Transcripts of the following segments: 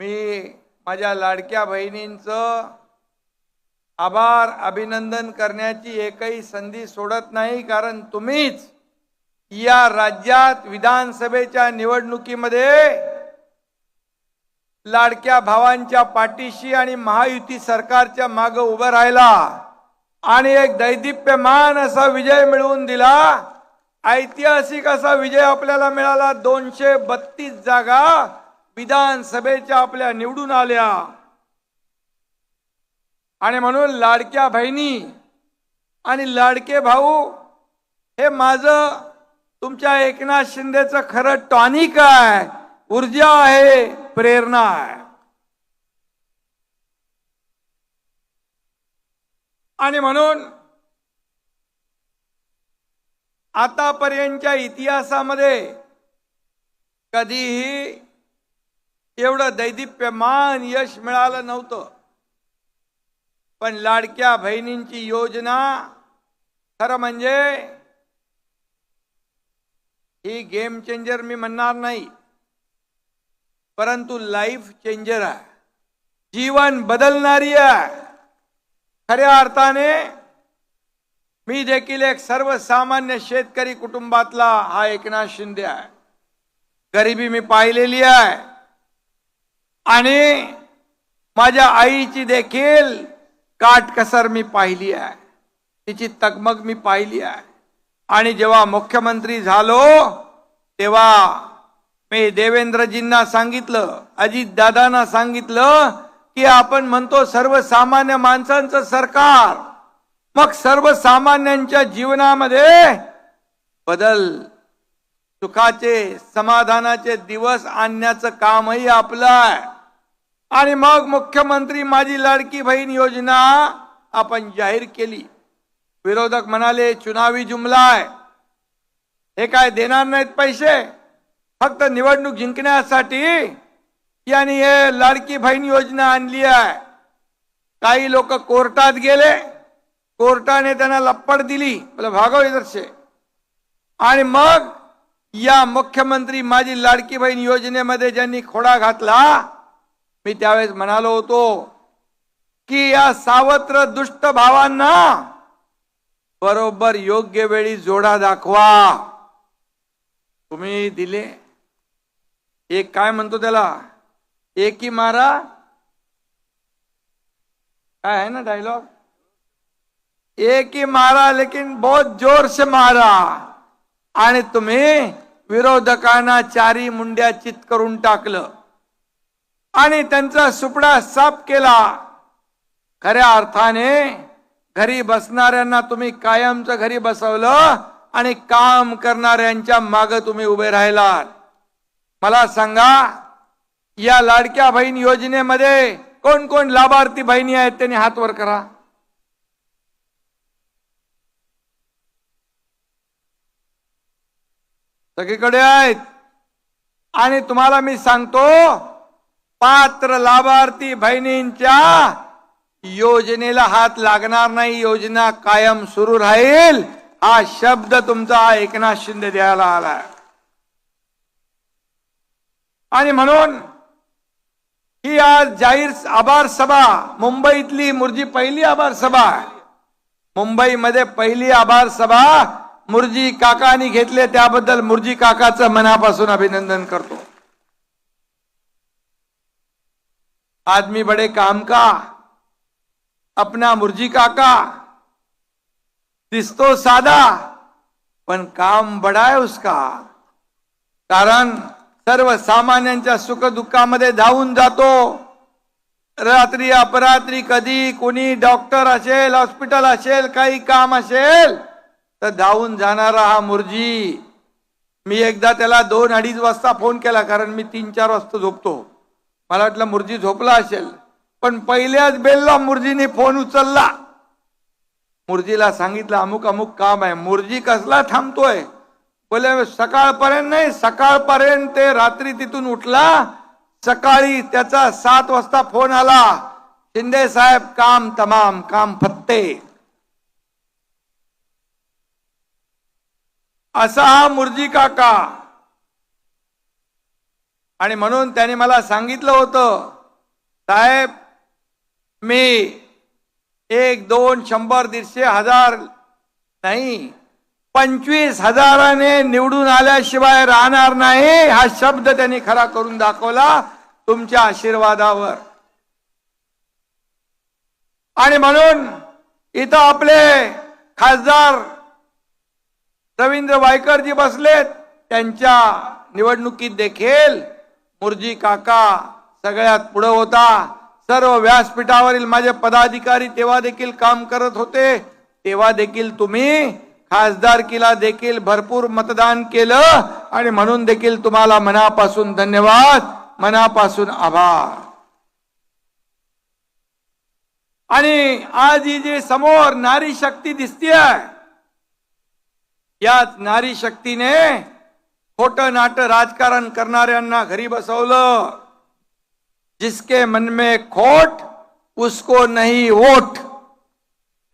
मी माझ्या लाडक्या बहिणींचं आभार अभिनंदन करण्याची एकही संधी सोडत नाही कारण तुम्हीच या राज्यात विधानसभेच्या निवडणुकीमध्ये लाडक्या भावांच्या पाठीशी आणि महायुती सरकारच्या मागे उभं राहिला आणि एक दैदिप्यमान असा विजय मिळवून दिला. ऐतिहासिक असा विजय आपल्याला मिळाला. दोनशे बत्तीस जागा विधानसभेच्या आपल्या निवडून आल्या. आणि म्हणून लाडक्या बहिणी आणि लाडके भाऊ हे माझं तुमच्या एकनाथ शिंदेचं खरं टॉनिक आहे. ऊर्जा आहे प्रेरणा आहे. आणि म्हणून आतापर्यंतच्या इतिहासामध्ये कधीही एवढं दैदिप्यमान यश मिळालं नव्हतं. पण लाडक्या बहिणींची योजना खरं म्हणजे ही गेम चेंजर मी म्हणणार नाही. परंतु लाईफ चेंजर आहे. जीवन बदलणारी आहे. खऱ्या अर्थाने मी देखील एक सर्वसामान्य शेतकरी कुटुंबातला हा एकनाथ शिंदे आहे. गरिबी मी पाहिलेली आहे. आणि माझ्या आईची देखील काटकसर मी पाहिली आहे. तिची तगमग मी पाहिली आहे. आणि जेव्हा मुख्यमंत्री झालो तेव्हा मी देवेंद्रजींना सांगितलं अजित दादांना सांगितलं की आपण म्हणतो सर्वसामान्य माणसांचं सरकार. मग सर्वसामान्यांच्या जीवनामध्ये बदल सुखाचे समाधानाचे दिवस आणण्याचं कामही आपलं आहे. आणि मग मुख्यमंत्री माझी लाडकी बहीण योजना आपण जाहीर केली. विरोधक म्हणाले चुनावी जुमला आहे. हे काय देणार नाहीत पैसे? फक्त निवडणूक जिंकण्यासाठी यांनी हे लाडकी बहीण योजना आणली आहे. काही लोक कोर्टात गेले. कोर्टाने त्यांना लप्पड दिली. मला भागव इधरचे आणि मग या मुख्यमंत्री माझी लाडकी बहीण योजनेमध्ये ज्यांनी खोडा घातला मी त्यावेळेस म्हणालो होतो की या सावत्र दुष्ट भावांना बरोबर योग्य वेळी जोडा दाखवा. तुम्ही दिले. एक काय म्हणतो त्याला? एकी मारा. काय आहे ना डायलॉग एक ही मारा लेकिन बहुत जोर से मारा. आणि तुम्ही विरोधकांना चारी मुंड्या चित करून टाकलं. आणि त्यांचा सुपडा साफ केला. खऱ्या अर्थाने घरी बसणाऱ्यांना तुम्ही कायमचं घरी बसवलं आणि काम करणाऱ्यांच्या माग तुम्ही उभे राहिलात. मला सांगा या लाडक्या बहीण योजनेमध्ये कोण कोण लाभार्थी बहिणी आहेत त्यांनी हात वर करा. सगळीकडे आहेत. आणि तुम्हाला मी सांगतो पात्र लाभार्थी बहिणींच्या योजनेला हात लागणार नाही योजना कायम सुरू राहील. हा शब्द तुमचा एकनाथ शिंदे द्यायला आलाय आणि म्हणून ही आज जाहीर आभार सभा मुंबईतली मुरजी पहिली आभार सभा. मुंबईमध्ये पहिली आभार सभा मुरजी काकानी घेतले त्याबद्दल मुरजी काकाचं मनापासून अभिनंदन करतो. आदमी बड़े काम का अपना मुर्जी काका दिसतो साधा पण काम बडा आहे उसका। कारण सर्वसामान्यांच्या सुखदुःखामध्ये धावून जातो। रात्री अपरात्री कधी कोणी डॉक्टर असेल हॉस्पिटल असेल काही काम असेल तर धावून जाणारा हा मुरजी। मी एकदा त्याला दोन अडीच वाजता फोन केला कारण मी तीन चार वाजता झोपतो। मला वाटलं मुरजी झोपला असेल. पण पहिल्याच बेलला मुरजीने फोन उचलला. मुरजीला सांगितलं अमुक अमुक काम आहे. मुरजी कसला थांबतोय? बोले सकाळपर्यंत नाही सकाळपर्यंत ते रात्री तिथून उठला. सकाळी त्याचा सात वाजता फोन आला. शिंदे साहेब काम तमाम काम फत्ते. असा हा मुरजी काका. आणि म्हणून त्याने मला सांगितलं होतं साहेब मी एक दोन शंभर दीडशे हजार नाही पंचवीस हजाराने निवडून आल्याशिवाय राहणार नाही हा शब्द त्यांनी खरा करून दाखवला तुमच्या आशीर्वादावर. आणि म्हणून इथं आपले खासदार रवींद्र वायकरजी बसलेत त्यांच्या निवडणुकीत देखील मुरजी काका सगळ्यात पुढे होता. सर्व व्यासपीठावरील माझे पदाधिकारी तेव्हा देखील काम करत होते. तेव्हा देखील तुम्ही खासदारकीला देखील भरपूर मतदान केलं आणि म्हणून देखील तुम्हाला मनापासून धन्यवाद मनापासून आभार. आणि आज ही जी समोर नारी शक्ती दिसतीय याच नारी शक्तीने खोट नाट राजकारण करणाऱ्यांना घरी बसवलं. जिसके मन में खोट उसको नाही वोट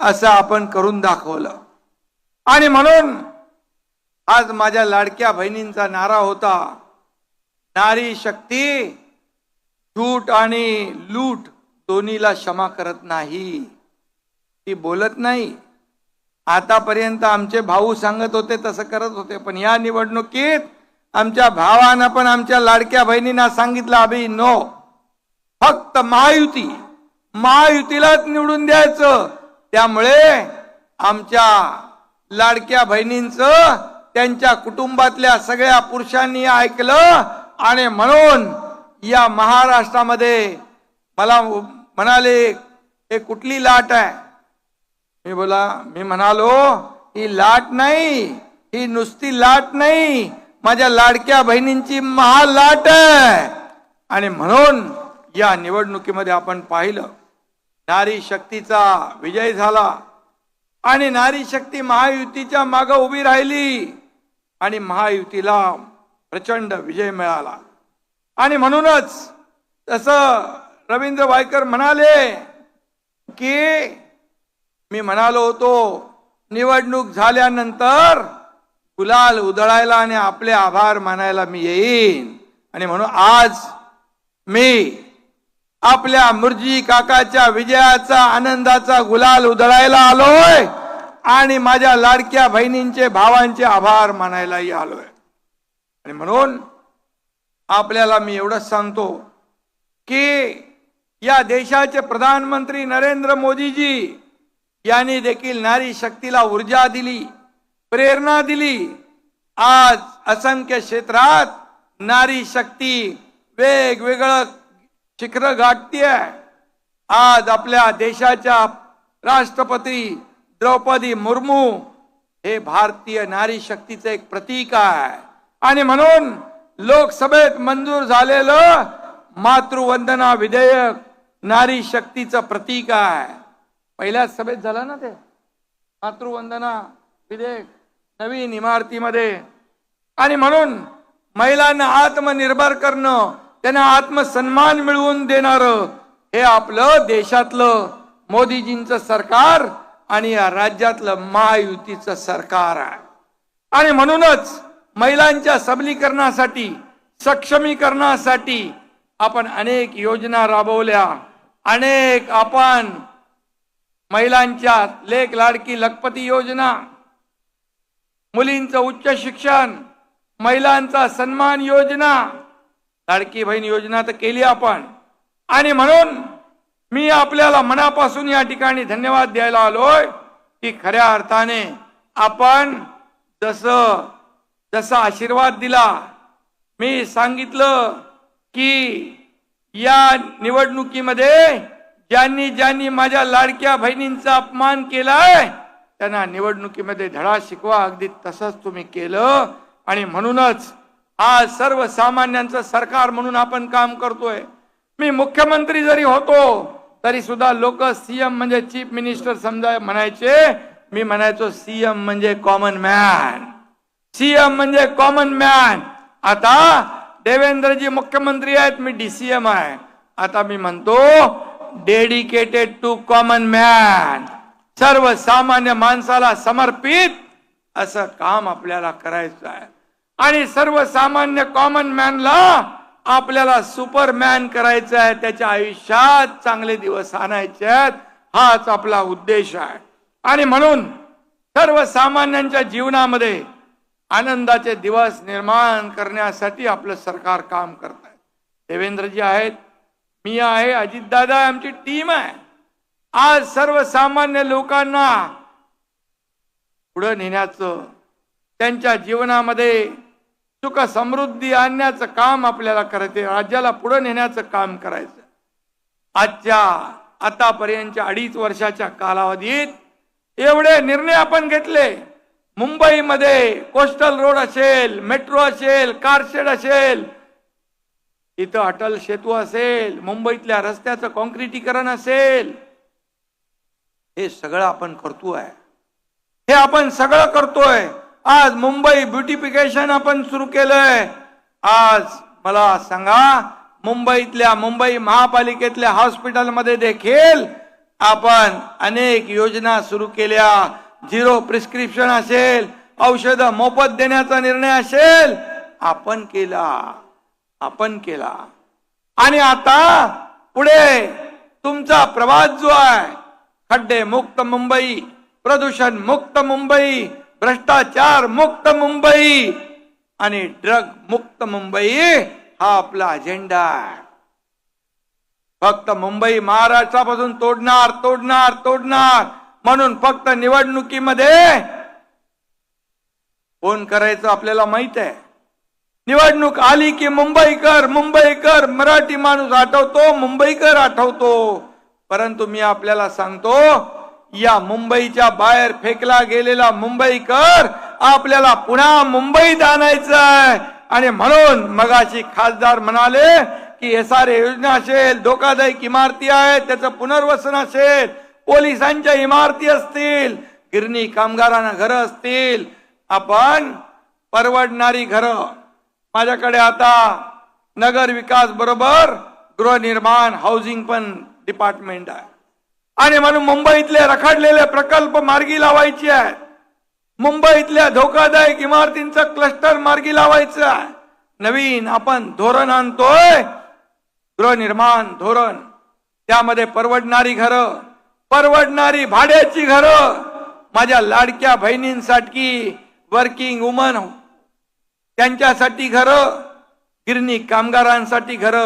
असं आपण करून दाखवलं. आणि म्हणून आज माझ्या लाडक्या बहिणींचा नारा होता. नारी शक्ती झूट आणि लूट दोन्हीला क्षमा करत नाही. ती बोलत नाही. आतापर्यंत आमचे भाऊ सांगत होते तसं करत होते. पण या निवडणुकीत आमच्या भावानं पण आमच्या लाडक्या बहिणींना सांगितलं अभि नो फक्त महायुती महायुतीलाच निवडून द्यायचं. त्यामुळे आमच्या लाडक्या बहिणींचं त्यांच्या कुटुंबातल्या सगळ्या पुरुषांनी ऐकलं आणि म्हणून या महाराष्ट्रामध्ये मला म्हणाले हे कुठली लाट आहे? मी बोला मी म्हणालो ही लाट नाही ही नुसती लाट नाही माझ्या लाडक्या बहिणींची महालाट आहे. आणि म्हणून या निवडणुकीमध्ये आपण पाहिलं नारी शक्तीचा विजय झाला आणि नारी शक्ती महायुतीच्या माग उभी राहिली आणि महायुतीला प्रचंड विजय मिळाला. आणि म्हणूनच तसं रवींद्र वायकर म्हणाले की मी म्हणालो होतो निवडणूक झाल्यानंतर गुलाल उधळायला आणि आपले आभार मानायला मी येईन. आणि म्हणून आज मी आपल्या मुरजी काकाच्या विजयाचा आनंदाचा गुलाल उधळायला आलोय आणि माझ्या लाडक्या बहिणींचे भावांचे आभार मानायलाही आलोय. आणि म्हणून आपल्याला मी एवढंच सांगतो की या देशाचे प्रधानमंत्री नरेंद्र मोदीजी यांनी देखील नारी शक्तीला ऊर्जा दिली प्रेरणा दिली. आज असंख्य क्षेत्रात नारी शक्ती वेगवेगळं शिखर गाठतीय. आज आपल्या देशाच्या राष्ट्रपती द्रौपदी मुर्मू हे भारतीय नारी शक्तीचं एक प्रतीक आहे. आणि म्हणून लोकसभेत मंजूर झालेलं मातृवंदना विधेयक नारी शक्तीचं प्रतीक आहे. पहिल्याच सभेत झालं ना ते? मातृवंदना विधेयक नवीन इमारतीमध्ये. आणि म्हणून महिलांना आत्मनिर्भर करणं त्यांना आत्मसन्मान मिळवून देणार हे आपलं देशातलं मोदीजींचं सरकार आणि या राज्यातलं महायुतीचं सरकार आहे. आणि म्हणूनच महिलांच्या सबलीकरणासाठी सक्षमीकरणासाठी आपण अनेक योजना राबवल्या. अनेक आपण महिलांच्या लेख लाडकी लखपती योजना मुलींचं उच्च शिक्षण महिलांचा सन्मान योजना लाडकी बहीण योजना तर केली आपण. आणि म्हणून मी आपल्याला मनापासून या ठिकाणी धन्यवाद द्यायला आलोय की खऱ्या अर्थाने आपण जसं जसा आशीर्वाद दिला मी सांगितलं की या निवडणुकीमध्ये ज्यांनी ज्यांनी माझ्या लाडक्या बहिणींचा अपमान केलाय त्यांना निवडणुकीमध्ये धडा शिकवा. अगदी तसंच तुम्ही केलं. आणि म्हणूनच आज सर्वसामान्यांचं सरकार म्हणून आपण काम करतोय. मी मुख्यमंत्री जरी होतो तरी सुद्धा लोक सीएम म्हणजे चीफ मिनिस्टर समजा म्हणायचे मी म्हणायचो सीएम म्हणजे कॉमन मॅन. सीएम म्हणजे कॉमन मॅन. आता देवेंद्रजी मुख्यमंत्री आहेत मी डीसीएम आहे. आता मी म्हणतो डेडिकेटेड टू कॉमन मॅन सर्वसामान्य माणसाला समर्पित असं काम आपल्याला करायचं आहे. आणि सर्वसामान्य कॉमन मॅनला आपल्याला सुपरमॅन करायचं आहे. त्याच्या आयुष्यात चांगले दिवस आणायचे आहेत. हाच आपला उद्देश आहे. आणि म्हणून सर्वसामान्यांच्या जीवनामध्ये आनंदाचे दिवस निर्माण करण्यासाठी आपलं सरकार काम करत आहे. देवेंद्रजी आहेत. मी आहे अजितदादा आमची टीम आहे. आज सर्वसामान्य लोकांना पुढे नेण्याचं त्यांच्या जीवनामध्ये सुख समृद्धी आणण्याचं काम आपल्याला करायचं राज्याला पुढे नेण्याचं काम करायचं आजच्या आतापर्यंतच्या अडीच वर्षाच्या कालावधीत एवढे निर्णय आपण घेतले. मुंबईमध्ये कोस्टल रोड असेल मेट्रो असेल कारशेड असेल इथं अटल सेतू असेल मुंबईतल्या रस्त्याचं कॉन्क्रिटीकरण असेल हे सगळं आपण करतोय. हे आपण सगळं करतोय. आज मुंबई ब्युटिफिकेशन आपण सुरू केलंय. आज मला सांगा मुंबईतल्या मुंबई महापालिकेतल्या हॉस्पिटलमध्ये देखील आपण अनेक योजना सुरू केल्या. झिरो प्रिस्क्रिप्शन असेल औषध मोफत देण्याचा निर्णय असेल आपण केला. आपण केला. आणि आता पुढे तुमचा प्रवास जो आहे खड्डे मुक्त मुंबई प्रदूषण मुक्त मुंबई भ्रष्टाचार मुक्त मुंबई आणि ड्रग मुक्त मुंबई हा आपला अजेंडा आहे. फक्त मुंबई महाराष्ट्रापासून तोडणार तोडणार तोडणार. म्हणून फक्त निवडणुकीमध्ये फोन करायचं आपल्याला माहीत आहे. निवडणूक आली की मुंबईकर मुंबईकर मराठी माणूस आठवतो मुंबईकर आठवतो. परंतु मी आपल्याला सांगतो या मुंबईच्या बाहेर फेकला गेलेला मुंबईकर आपल्याला पुन्हा मुंबईत आणायचं आहे आणि म्हणून मगाशी खासदार म्हणाले की एस आर योजना असेल धोकादायक इमारती आहेत त्याचं पुनर्वसन असेल पोलिसांच्या इमारती असतील गिरणी कामगारांना घरं असतील आपण परवडणारी घरं माझ्याकडे आता नगर विकास बरोबर गृहनिर्माण हाऊसिंग पण डिपार्टमेंट आहे. आणि म्हणून मुंबईतले रखडलेले प्रकल्प मार्गी लावायचे आहेत. मुंबईतल्या धोकादायक इमारतींचं क्लस्टर मार्गी लावायचं आहे. नवीन आपण धोरण आणतोय. गृहनिर्माण धोरण. त्यामध्ये परवडणारी घरं परवडणारी भाड्याची घरं माझ्या लाडक्या बहिणींसाठी वर्किंग वुमन त्यांच्यासाठी घरं गिरणी कामगारांसाठी घरं